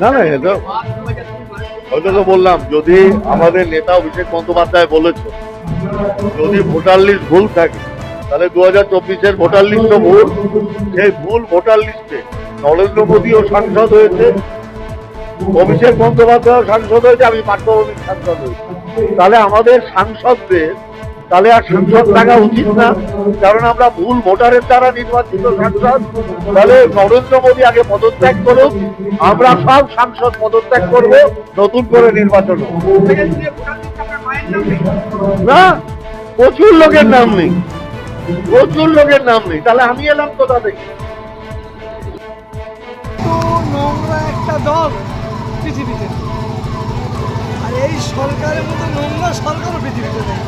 না না, এটা হয়তো তো বললাম, যদি আমাদের নেতা অভিষেক বন্দ্যোপাধ্যায় বলেছে, যদি ভোটার লিস্ট ভুল থাকে, তাহলে দু হাজার চব্বিশের ভোটার ভুল। সেই ভুল ভোটার লিস্টে নরেন্দ্র মোদীও সাংসদ হয়েছে, অভিষেক বন্দ্যোপাধ্যায় সাংসদ হয়েছে, আমি পার্থভূমিক সাংসদ হয়েছি। তাহলে আমাদের সাংসদদের তাহলে আর সাংসদ থাকা উচিত না। কারণ আমরা ভুল ভোটারের দ্বারা নির্বাচিত সাংসদ তাহলে নরেন্দ্র মোদী আগে পদত্যাগ করুক, আমরা সব সাংসদ পদত্যাগ করব, নতুন করে নির্বাচন না, প্রচুর লোকের নাম নেই। প্রচুর লোকের নাম নেই। তাহলে আমি এলাম কোথা থেকে? এই সরকারের মতো নোংরা সরকারও পৃথিবীতে নেই।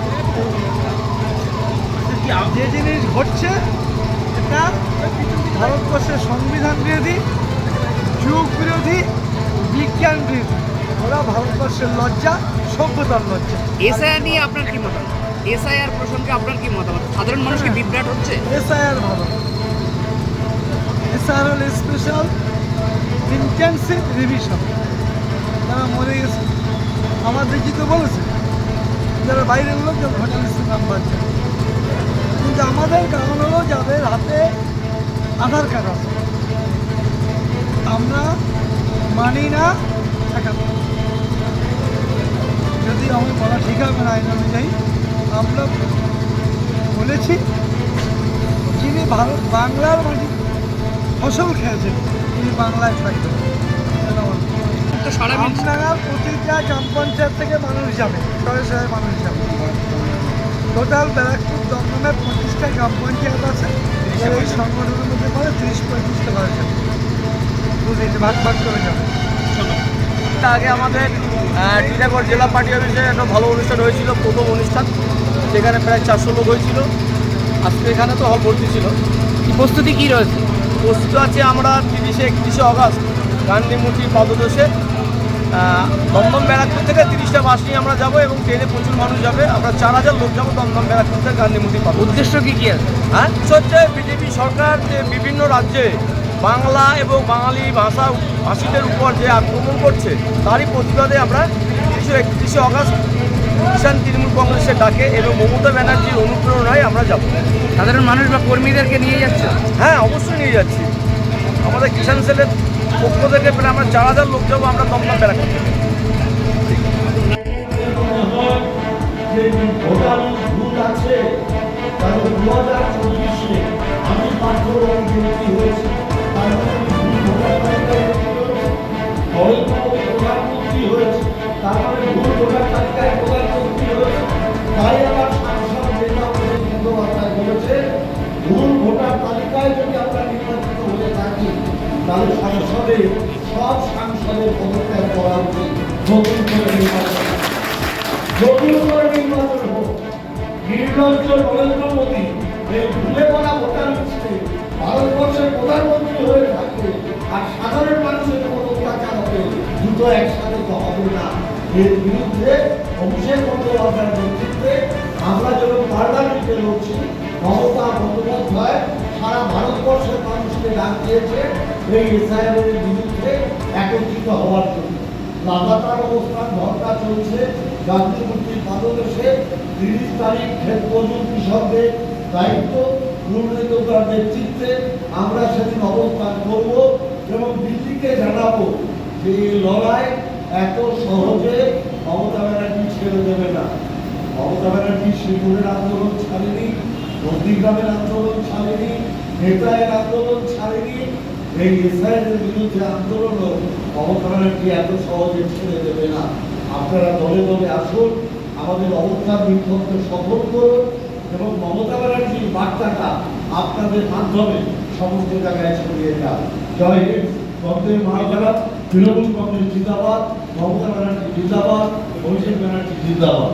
যে জিনিস ঘটছে এটা ভারতবর্ষের সংবিধান বিরোধী যুগ বিরোধী বিজ্ঞান বিরোধী। ওরা ভারতবর্ষের লজ্জা সভ্যতার লজ্জা। এসআইআর নিয়ে আপনার কি মতামত? এসআইআর প্রসঙ্গে আপনার কি মতামত? সাধারণ মানুষকে বিভ্রাট হচ্ছে? এসআইআর ভালো। এসআইআর হল স্পেশাল ইন্টেন্সিভ রিভিশন তারা মরে গেছে। আমাদের কি তো বলেছে? যারা বাইরের লোক যারা ভোটার লিস্টে নাম পাচ্ছে। কিন্তু আমাদের কারণ হলো যাদের হাতে আধার কার্ড আছে। আমরা মানি না যদি আমি বলা ঠিক হবে না আইন অনুযায়ী আমরা বলেছি, যিনি ভারত বাংলার মাটি ফসল খেয়েছেন, তিনি বাংলায় থাকবেন। তো সারা আপনারা প্রতিটা গ্রাম পঞ্চায়েত থেকে মানুষ যাবে শহরে শহরে মানুষ যাবে। টোটাল ব্যারাকপুর দমদমে পঁচিশটা গ্রাম পঞ্চায়েত আছে এই সংগঠনের মধ্যে পড়ে তিরিশ পঁয়ত্রিশটা মানুষ যাবে। বুঝেছি ভাগ ভাগ করে যাবে। তা আগে আমাদের টিটাগড় জেলা পার্টি অফিসে একটা ভালো অনুষ্ঠান হয়েছিল প্রথম অনুষ্ঠান। সেখানে প্রায় চারশো লোক হয়েছিল। আজকে এখানে তো হল ভর্তি ছিল। প্রস্তুতি কি রয়েছে? প্রস্তুত আছে আমরা তিরিশে একত্রিশে অগাস্ট গান্ধীমূর্তি পাদদেশে। আহ, দমদম ব্যারাকপুর থেকে তিরিশটা বাস নিয়ে আমরা যাব এবং ট্রেনে প্রচুর মানুষ যাবে। আমরা চার হাজার লোক যাব দমদম ব্যারাকপুর থেকে গান্ধী গান্ধীমূর্তি পাবো উদ্দেশ্য কী কী আছে? হ্যাঁ? হচ্ছে বিজেপি সরকার যে বিভিন্ন রাজ্যে বাংলা এবং বাঙালি ভাষা ভাষীদের উপর যে আক্রমণ করছে তারই প্রতিবাদে আমরা তিরিশে একত্রিশে অগস্ট কিষাণ তৃণমূল কংগ্রেসের ডাকে এবং মমতা ব্যানার্জির অনুপ্রেরণায় আমরা যাব। সাধারণ মানুষ বা কর্মীদেরকে নিয়ে যাচ্ছে? হ্যাঁ অবশ্যই নিয়ে যাচ্ছি। আমাদের কিষাণ সেলের পক্ষ থেকে প্রায় আমরা চার হাজার লোক যাব, আমরা দমদম ব্যারাকপুর। থেকে বলেছে ভুল ভোটার তালিকায় যদি আমরা নির্বাচিত হয়ে থাকি, তাহলে সংসদে, সব সাংসদের পদত্যাগ করা উচিত, নতুন করে নির্বাচন নতুন করে নির্বাচন হোক। নির্লজ্জ নরেন্দ্র মোদী এই ভুলে পড়া অভিষেক বন্দ্যোপাধ্যায়ের নেতৃত্বে আমরা যখন পার্লামেন্টে লড়ছি, মমতা বন্দ্যোপাধ্যায় সারা ভারতবর্ষের মানুষকে ডাক দিয়েছে এই এসআইআরের বিরুদ্ধে একত্রিত হওয়ার জন্য। লাগাতার অবস্থান ধর্ণা চলছে মূর্তির পাদদেশে তিরিশ তারিখ ক্ষেত মজুর কৃষকদের দায়িত্ব দুর্নীতকার নেতৃত্বে আমরা সেদিন অবস্থান করব এবং দিল্লিকে জানাব যে লড়াই এত সহজে মমতা ব্যানার্জি ছেড়ে দেবে না। মমতা ব্যানার্জি শিবপুরের আন্দোলন ছাড়েনি, নন্দীগ্রামের আন্দোলন ছাড়েনি নেতায়ের আন্দোলন ছাড়েনি। এই ইসরায়েলের বিরুদ্ধে আন্দোলনও মমতা ব্যানার্জি এত সহজে ছেড়ে দেবে না। আপনারা দলে দলে আসুন, আমাদের অবস্থান বিক্ষোভকে সফল করুন এবং মমতা ব্যানার্জির বার্তাটা আপনাদের মাধ্যমে সমস্ত জায়গায় ছড়িয়ে যান জয় হিন্দ, বন্দে মাতরম। তৃণমূল কংগ্রেস জিন্দাবাদ মমতা ব্যানার্জি জিন্দাবাদ অভিষেক ব্যানার্জি জিন্দাবাদ